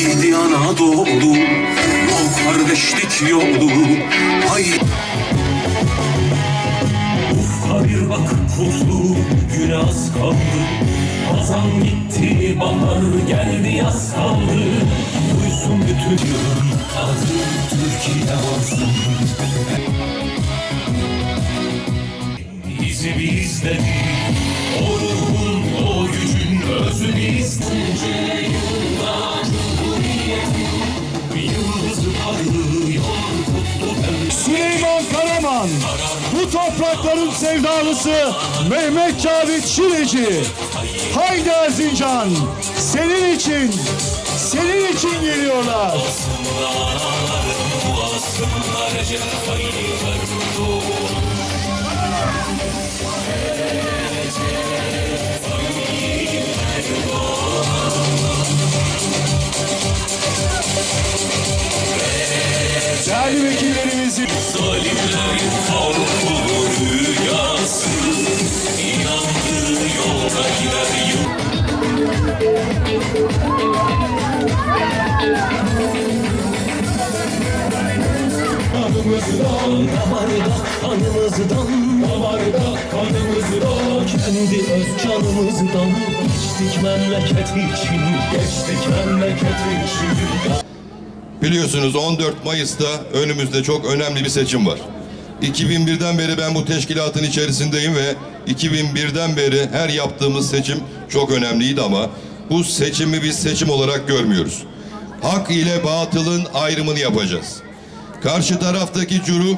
Haydi Anadolu. Yol kardeşlik yolu Haydi Ufka bir bak kutlu güne az kaldı. Hazan gitti bahar geldi yaz kaldı. Duysun bütün yılın adı Türkiye olsun. Bizi bizleri O ruhun o gücün özü Yıldızı Karaman, bu toprakların sevdalısı Mehmet Cavit Şireci. Haydi Erzincan, senin için, senin için geliyorlar. Değerli vekillerimizi Zalimlerin korkulu rüyası. İnandığı yolda gider yıl Kanımızdan damarda kanımızdan damarda kanımızdan Kendi öz canımızdan. Geçtik memleket için geçtik memleket için Biliyorsunuz 14 Mayıs'ta önümüzde çok önemli bir seçim var. 2001'den beri ben bu teşkilatın içerisindeyim ve 2001'den beri her yaptığımız seçim çok önemliydi ama bu seçimi biz seçim olarak görmüyoruz. Hak ile batılın ayrımını yapacağız. Karşı taraftaki curu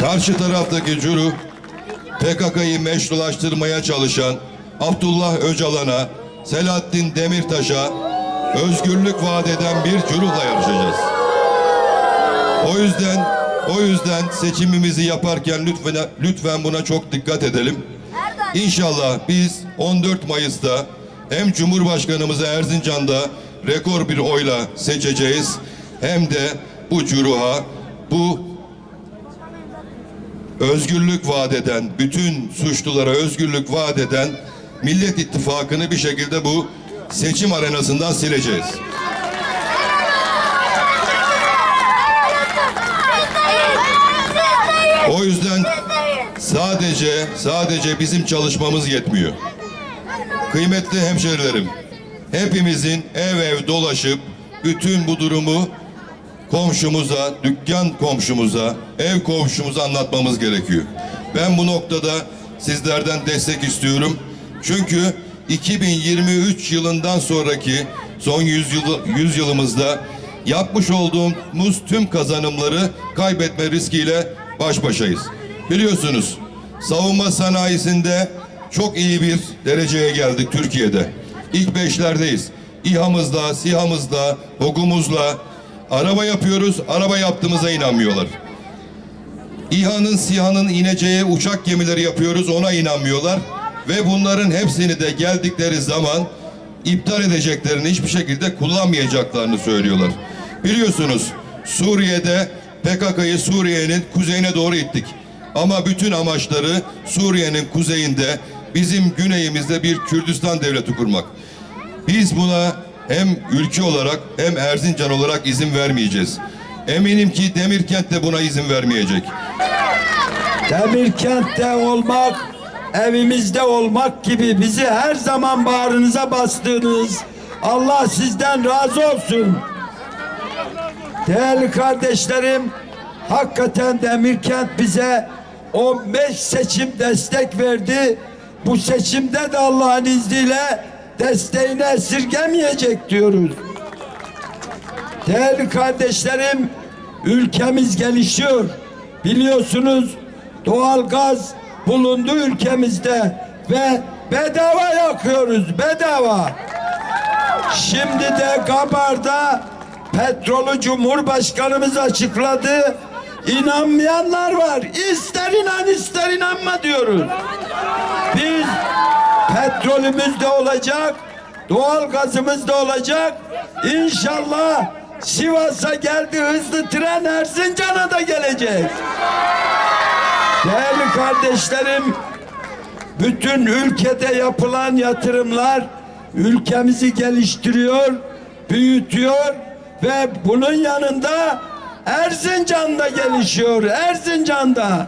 Karşı taraftaki curu PKK'yı meşrulaştırmaya çalışan Abdullah Öcalan'a, Selahattin Demirtaş'a özgürlük vaat eden bir curukla yarışacağız. O yüzden o yüzden seçimimizi yaparken lütfen lütfen buna çok dikkat edelim. İnşallah biz 14 Mayıs'ta hem Cumhurbaşkanımızı Erzincan'da rekor bir oyla seçeceğiz hem de bu curuha, bu özgürlük vaat eden, bütün suçlulara özgürlük vaat eden Millet İttifakı'nı bir şekilde bu seçim arenasından sileceğiz. O yüzden sadece sadece bizim çalışmamız yetmiyor. Kıymetli hemşerilerim, hepimizin ev ev dolaşıp bütün bu durumu komşumuza, dükkan komşumuza, ev komşumuza anlatmamız gerekiyor. Ben bu noktada sizlerden destek istiyorum. Çünkü 2023 yılından sonraki son 100 yıl, 100 yılımızda yapmış olduğumuz tüm kazanımları kaybetme riskiyle baş başayız. Biliyorsunuz savunma sanayisinde çok iyi bir dereceye geldik Türkiye'de. İlk beşlerdeyiz. İHA'mızla, SİHA'mızla, HOG'umuzla araba yapıyoruz. Araba yaptığımıza inanmıyorlar. İHA'nın, SİHA'nın ineceği uçak gemileri yapıyoruz. Ona inanmıyorlar. Ve bunların hepsini de geldikleri zaman iptal edeceklerini hiçbir şekilde kullanmayacaklarını söylüyorlar. Biliyorsunuz Suriye'de PKK'yı Suriye'nin kuzeyine doğru ittik. Ama bütün amaçları Suriye'nin kuzeyinde bizim güneyimizde bir Kürdistan devleti kurmak. Biz buna hem ülke olarak hem Erzincan olarak izin vermeyeceğiz. Eminim ki Demirkent de buna izin vermeyecek. Demirkent'te olmak, evimizde olmak gibi bizi her zaman bağrınıza bastığınız Allah sizden razı olsun. Değerli kardeşlerim, hakikaten Demirkent bize 15 seçim destek verdi. Bu seçimde de Allah'ın izniyle desteğini esirgemeyecek diyoruz. Değerli kardeşlerim, ülkemiz gelişiyor. Biliyorsunuz doğalgaz bulundu ülkemizde ve bedava yakıyoruz, bedava. Şimdi de Gabar'da petrolü Cumhurbaşkanımız açıkladı. İnanmayanlar var. İster inan ister inanma diyoruz. Biz petrolümüz de olacak, doğal gazımız da olacak. İnşallah Sivas'a geldi hızlı tren Erzincan'a da gelecek. Değerli kardeşlerim, bütün ülkede yapılan yatırımlar ülkemizi geliştiriyor, büyütüyor ve bunun yanında Erzincan'da gelişiyor. Erzincan'da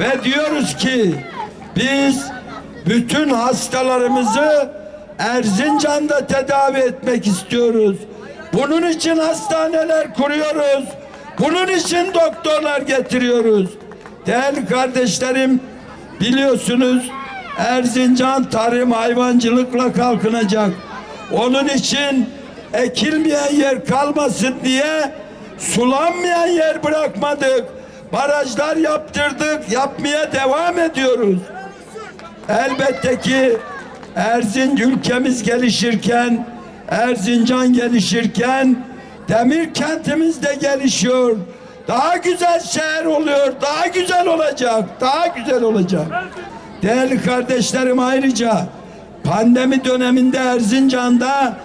ve diyoruz ki biz bütün hastalarımızı Erzincan'da tedavi etmek istiyoruz. Bunun için hastaneler kuruyoruz. Bunun için doktorlar getiriyoruz. Değerli kardeşlerim biliyorsunuz Erzincan tarım hayvancılıkla kalkınacak. Onun için ekilmeyen yer kalmasın diye sulanmayan yer bırakmadık. Barajlar yaptırdık, yapmaya devam ediyoruz. Elbette ki Erzin ülkemiz gelişirken, Erzincan gelişirken, demir kentimiz de gelişiyor. Daha güzel şehir oluyor, daha güzel olacak, daha güzel olacak. Değerli kardeşlerim ayrıca pandemi döneminde Erzincan'da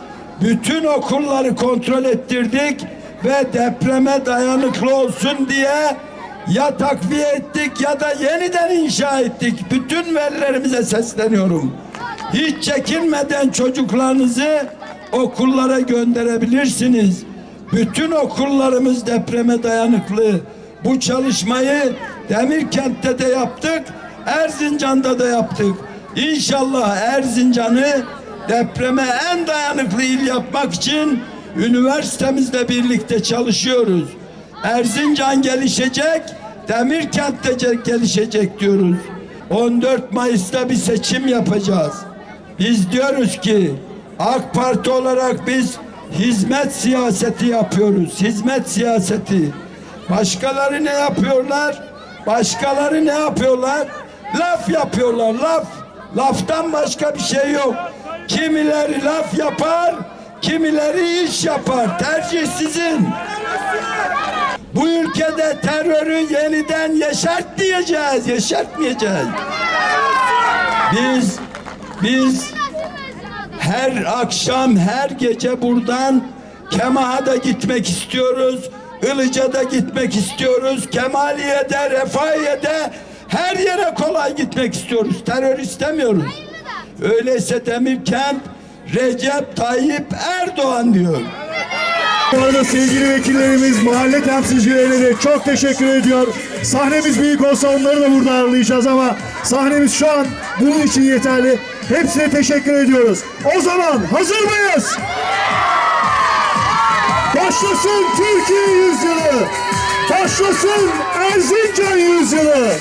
bütün okulları kontrol ettirdik ve depreme dayanıklı olsun diye ya takviye ettik ya da yeniden inşa ettik. Bütün velilerimize sesleniyorum. Hiç çekinmeden çocuklarınızı okullara gönderebilirsiniz. Bütün okullarımız depreme dayanıklı. Bu çalışmayı Demirkent'te de yaptık, Erzincan'da da yaptık. İnşallah Erzincan'ı depreme en dayanıklı il yapmak için üniversitemizle birlikte çalışıyoruz. Erzincan gelişecek, Demirkent de ce- gelişecek diyoruz. 14 Mayıs'ta bir seçim yapacağız. Biz diyoruz ki AK Parti olarak biz hizmet siyaseti yapıyoruz. Hizmet siyaseti. Başkaları ne yapıyorlar? Başkaları ne yapıyorlar? Laf yapıyorlar, laf. Laftan başka bir şey yok. Kimileri laf yapar, kimileri iş yapar. Tercih sizin. Bu ülkede terörü yeniden yeşertmeyeceğiz, yeşertmeyeceğiz. Biz, biz her akşam, her gece buradan Kemah'a gitmek istiyoruz. Ilıca'da gitmek istiyoruz. Kemaliye'de, Refahiye'de her yere kolay gitmek istiyoruz. Terör istemiyoruz. Öyleyse Demirkent Recep Tayyip Erdoğan diyor. Bu arada sevgili vekillerimiz, mahalle temsilcilerine çok teşekkür ediyor. Sahnemiz büyük olsa onları da burada ağırlayacağız ama sahnemiz şu an bunun için yeterli. Hepsine teşekkür ediyoruz. O zaman hazır mıyız? Başlasın Türkiye yüzyılı. Başlasın Erzincan yüzyılı.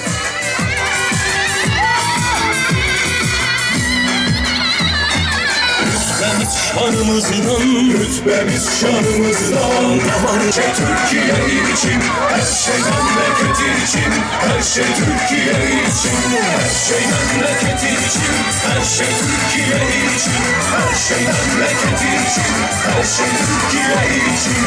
Şanımızdan Rütbemiz şanımızdan. Damarca Türkiye için Her şey memleketi için. Her şey Türkiye için Her şey memleketi için. Her şey Türkiye için Her şey memleketi için. Her şey Türkiye için